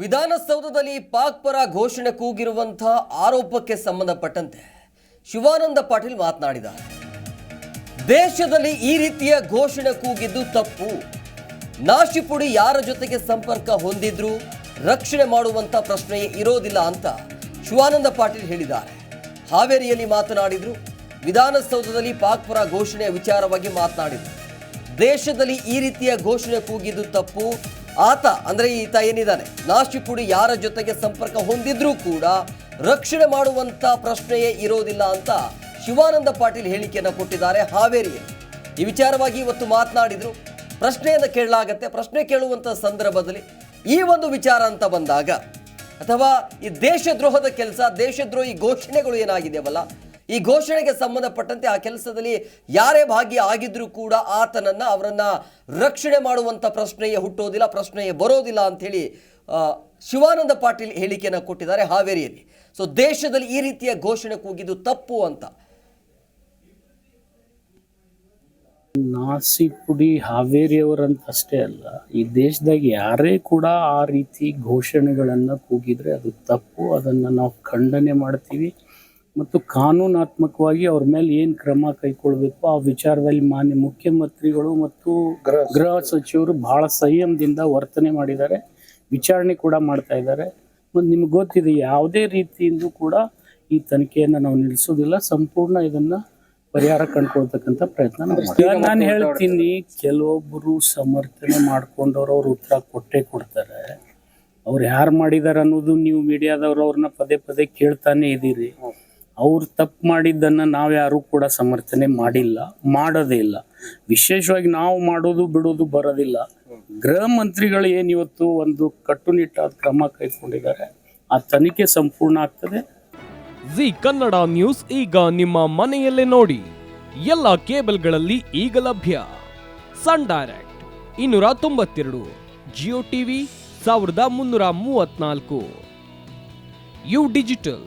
ವಿಧಾನಸೌಧದಲ್ಲಿ ಪಾಕ್ ಪರ ಘೋಷಣೆ ಕೂಗಿರುವಂತಹ ಆರೋಪಕ್ಕೆ ಸಂಬಂಧಪಟ್ಟಂತೆ ಶಿವಾನಂದ ಪಾಟೀಲ್ ಮಾತನಾಡಿದ್ದಾರೆ. ದೇಶದಲ್ಲಿ ಈ ರೀತಿಯ ಘೋಷಣೆ ಕೂಗಿದ್ದು ತಪ್ಪು. ನಾಶಿಪುಡಿ ಯಾರ ಜೊತೆಗೆ ಸಂಪರ್ಕ ಹೊಂದಿದ್ರು ರಕ್ಷಣೆ ಮಾಡುವಂತ ಪ್ರಶ್ನೆಯೇ ಇರೋದಿಲ್ಲ ಅಂತ ಶಿವಾನಂದ ಪಾಟೀಲ್ ಹೇಳಿದ್ದಾರೆ. ಹಾವೇರಿಯಲ್ಲಿ ಮಾತನಾಡಿದ್ರು, ವಿಧಾನಸೌಧದಲ್ಲಿ ಪಾಕ್ ಪರ ಘೋಷಣೆಯ ವಿಚಾರವಾಗಿ ಮಾತನಾಡಿದ್ರು. ದೇಶದಲ್ಲಿ ಈ ರೀತಿಯ ಘೋಷಣೆ ಕೂಗಿದ್ದು ತಪ್ಪು. ಆತ, ಅಂದ್ರೆ ಈತ ಏನಿದ್ದಾನೆ? ನಾಶಿಪುಡಿ ಯಾರ ಜೊತೆಗೆ ಸಂಪರ್ಕ ಹೊಂದಿದ್ರೂ ಕೂಡ ರಕ್ಷಣೆ ಮಾಡುವಂತ ಪ್ರಶ್ನೆಯೇ ಇರೋದಿಲ್ಲ ಅಂತ ಶಿವಾನಂದ ಪಾಟೀಲ್ ಹೇಳಿಕೆಯನ್ನು ಕೊಟ್ಟಿದ್ದಾರೆ ಹಾವೇರಿಯಲ್ಲಿ. ಈ ವಿಚಾರವಾಗಿ ಇವತ್ತು ಮಾತನಾಡಿದ್ರು. ಪ್ರಶ್ನೆಯನ್ನು ಕೇಳಲಾಗತ್ತೆ. ಪ್ರಶ್ನೆ ಕೇಳುವಂತ ಸಂದರ್ಭದಲ್ಲಿ ಈ ಒಂದು ವಿಚಾರ ಅಂತ ಬಂದಾಗ, ಅಥವಾ ಈ ದೇಶದ್ರೋಹದ ಕೆಲಸ, ದೇಶದ್ರೋಹಿ ಘೋಷಣೆಗಳು ಏನಾಗಿದೆಯವಲ್ಲ ಈ ಘೋಷಣೆಗೆ ಸಂಬಂಧಪಟ್ಟಂತೆ ಆ ಕೆಲಸದಲ್ಲಿ ಯಾರೇ ಭಾಗಿ ಆಗಿದ್ರೂ ಕೂಡ ಆತನನ್ನ ಅವರನ್ನು ರಕ್ಷಣೆ ಮಾಡುವಂತ ಪ್ರಶ್ನೆಯೇ ಹುಟ್ಟೋದಿಲ್ಲ, ಪ್ರಶ್ನೆಯೇ ಬರೋದಿಲ್ಲ ಅಂಥೇಳಿ ಶಿವಾನಂದ ಪಾಟೀಲ್ ಹೇಳಿಕೆಯನ್ನು ಕೊಟ್ಟಿದ್ದಾರೆ ಹಾವೇರಿಯಲ್ಲಿ. ಸೊ ದೇಶದಲ್ಲಿ ಈ ರೀತಿಯ ಘೋಷಣೆ ಕೂಗಿದ್ದು ತಪ್ಪು ಅಂತ. ನಾಸಿಪುಡಿ ಹಾವೇರಿಯವರಂತ ಅಷ್ಟೇ ಅಲ್ಲ, ಈ ದೇಶದಾಗ ಯಾರೇ ಕೂಡ ಆ ರೀತಿ ಘೋಷಣೆಗಳನ್ನು ಕೂಗಿದ್ರೆ ಅದು ತಪ್ಪು, ಅದನ್ನು ನಾವು ಖಂಡನೆ ಮಾಡ್ತೀವಿ. ಮತ್ತು ಕಾನೂನಾತ್ಮಕವಾಗಿ ಅವ್ರ ಮೇಲೆ ಏನು ಕ್ರಮ ಕೈಗೊಳ್ಬೇಕು ಆ ವಿಚಾರದಲ್ಲಿ ಮಾನ್ಯ ಮುಖ್ಯಮಂತ್ರಿಗಳು ಮತ್ತು ಗೃಹ ಸಚಿವರು. ಬಹಳ ಸಂಯಮದಿಂದ ವರ್ತನೆ ಮಾಡಿದ್ದಾರೆ ವಿಚಾರಣೆ ಕೂಡ ಮಾಡ್ತಾ ಇದ್ದಾರೆ. ಮತ್ತು ನಿಮ್ಗೆ ಗೊತ್ತಿದೆ ಯಾವುದೇ ರೀತಿಯಿಂದ ಕೂಡ ಈ ತನಿಖೆಯನ್ನು ನಾವು ನಿಲ್ಲಿಸೋದಿಲ್ಲ ಸಂಪೂರ್ಣ ಇದನ್ನ ಪರಿಹಾರ ಕಂಡುಕೊಳ್ತಕ್ಕಂಥ ಪ್ರಯತ್ನ ನಾವು ನಾನು ಹೇಳ್ತೀನಿ ಕೆಲವೊಬ್ಬರು ಸಮರ್ಥನೆ ಮಾಡ್ಕೊಂಡವ್ರು ಅವ್ರ ಉತ್ತರ ಕೊಟ್ಟೆ ಕೊಡ್ತಾರೆ. ಅವ್ರು ಯಾರು ಮಾಡಿದಾರೆ ಅನ್ನೋದು ನೀವು ಮೀಡಿಯಾದವ್ರು ಅವ್ರನ್ನ ಪದೇ ಪದೇ ಕೇಳ್ತಾನೆ ಇದ್ದೀರಿ. ಅವ್ರು ತಪ್ಪು ಮಾಡಿದ್ದನ್ನು ನಾವು ಯಾರು ಕೂಡ ಸಮರ್ಥನೆ ಮಾಡಿಲ್ಲ, ಮಾಡೋದೇ ಇಲ್ಲ. ವಿಶೇಷವಾಗಿ ನಾವು ಮಾಡೋದು ಬಿಡೋದು ಬರೋದಿಲ್ಲ. ಗೃಹ ಮಂತ್ರಿಗಳು ಏನು ಇವತ್ತು ಒಂದು ಕಟ್ಟುನಿಟ್ಟಾದ ಕ್ರಮ ಕೈಗೊಂಡಿದ್ದಾರೆ, ಆ ತನಿಖೆ ಸಂಪೂರ್ಣ ಆಗ್ತದೆ. ಜಿ ಕನ್ನಡ ನ್ಯೂಸ್ ಈಗ ನಿಮ್ಮ ಮನೆಯಲ್ಲೇ ನೋಡಿ. ಎಲ್ಲ ಕೇಬಲ್ಗಳಲ್ಲಿ ಈಗ ಲಭ್ಯ. ಸನ್ ಡೈರೆಕ್ಟ್ ಇನ್ನೂರ ತೊಂಬತ್ತೆರಡು, ಜಿಯೋ ಟಿವಿ ಸಾವಿರದ ಮುನ್ನೂರ ಮೂವತ್ನಾಲ್ಕು ಯು ಡಿಜಿಟಲ್.